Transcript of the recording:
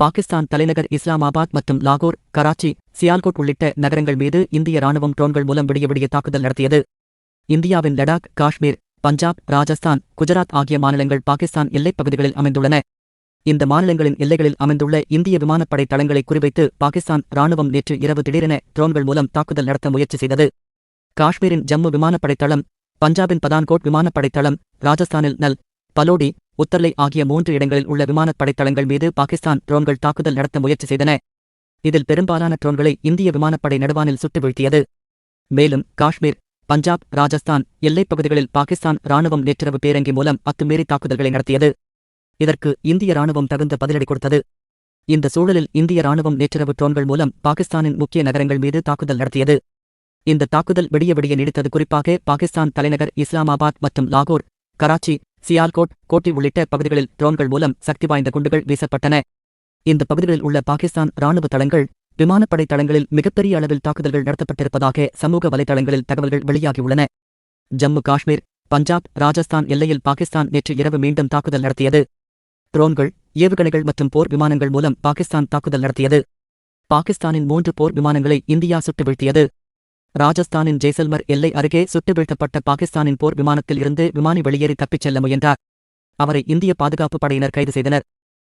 பாகிஸ்தான் தலைநகர் இஸ்லாமாபாத் மற்றும் லாகூர் கராச்சி சியால்கோட் உள்ளிட்ட நகரங்கள் மீது இந்திய ராணுவம் ட்ரோன்கள் மூலம் விடிய விடிய தாக்குதல் நடத்தியது. இந்தியாவின் லடாக் காஷ்மீர் பஞ்சாப் ராஜஸ்தான் குஜராத் ஆகிய மாநிலங்கள் பாகிஸ்தான் எல்லைப் பகுதிகளில் அமைந்துள்ளன. இந்த மாநிலங்களின் எல்லைகளில் அமைந்துள்ள இந்திய விமானப்படை தளங்களை குறிவைத்து பாகிஸ்தான் ராணுவம் நேற்று இரவு திடீரென ட்ரோன்கள் மூலம் தாக்குதல் நடத்த முயற்சி செய்தது. காஷ்மீரின் ஜம்மு விமானப்படை தளம் பஞ்சாபின் பதான்கோட் விமானப்படை தளம் ராஜஸ்தானில் நல் பலோடி உத்தர்லை ஆகிய மூன்று இடங்களில் உள்ள விமானப்படை தளங்கள் மீது பாகிஸ்தான் ட்ரோன்கள் தாக்குதல் நடத்த முயற்சி செய்தன. இதில் பெரும்பாலான ட்ரோன்களை இந்திய விமானப்படை நடுவானில் சுட்டு வீழ்த்தியது. மேலும் காஷ்மீர் பஞ்சாப் ராஜஸ்தான் எல்லைப் பகுதிகளில் பாகிஸ்தான் ராணுவம் நேற்றிரவு பேரங்கி மூலம் அத்துமீறி தாக்குதல்களை நடத்தியது. இதற்கு இந்திய ராணுவம் தகுந்த பதிலடி கொடுத்தது. இந்த சூழலில் இந்திய ராணுவம் நேற்றிரவு ட்ரோன்கள் மூலம் பாகிஸ்தானின் முக்கிய நகரங்கள் மீது தாக்குதல் நடத்தியது. இந்த தாக்குதல் விடிய விடிய நீடித்தது குறிப்பாக பாகிஸ்தான் தலைநகர் இஸ்லாமாபாத் மற்றும் லாகூர் கராச்சி சியால்கோட் கோட்டி உள்ளிட்ட பகுதிகளில் ட்ரோன்கள் மூலம் சக்தி வாய்ந்த குண்டுகள் வீசப்பட்டன. இந்த பகுதிகளில் உள்ள பாகிஸ்தான் ராணுவ தளங்கள் விமானப்படை தளங்களில் மிகப்பெரிய அளவில் தாக்குதல்கள் நடத்தப்பட்டிருப்பதாக சமூக வலைதளங்களில் தகவல்கள் வெளியாகியுள்ளன. ஜம்மு காஷ்மீர் பஞ்சாப் ராஜஸ்தான் எல்லையில் பாகிஸ்தான் நேற்று இரவு மீண்டும் தாக்குதல் நடத்தியது. ட்ரோன்கள் ஏவுகணைகள் மற்றும் போர் விமானங்கள் மூலம் பாகிஸ்தான் தாக்குதல் நடத்தியது. பாகிஸ்தானின் மூன்று போர் விமானங்களை இந்தியா சுட்டு வீழ்த்தியது. ராஜஸ்தானின் ஜெய்சல்மர் எல்லை அருகே சுட்டு வீழ்த்தப்பட்ட பாகிஸ்தானின் போர் விமானத்தில் இருந்து விமானி வெளியேறி தப்பிச் செல்ல முயன்றார். அவரை இந்திய பாதுகாப்பு படையினர் கைது செய்தனர்.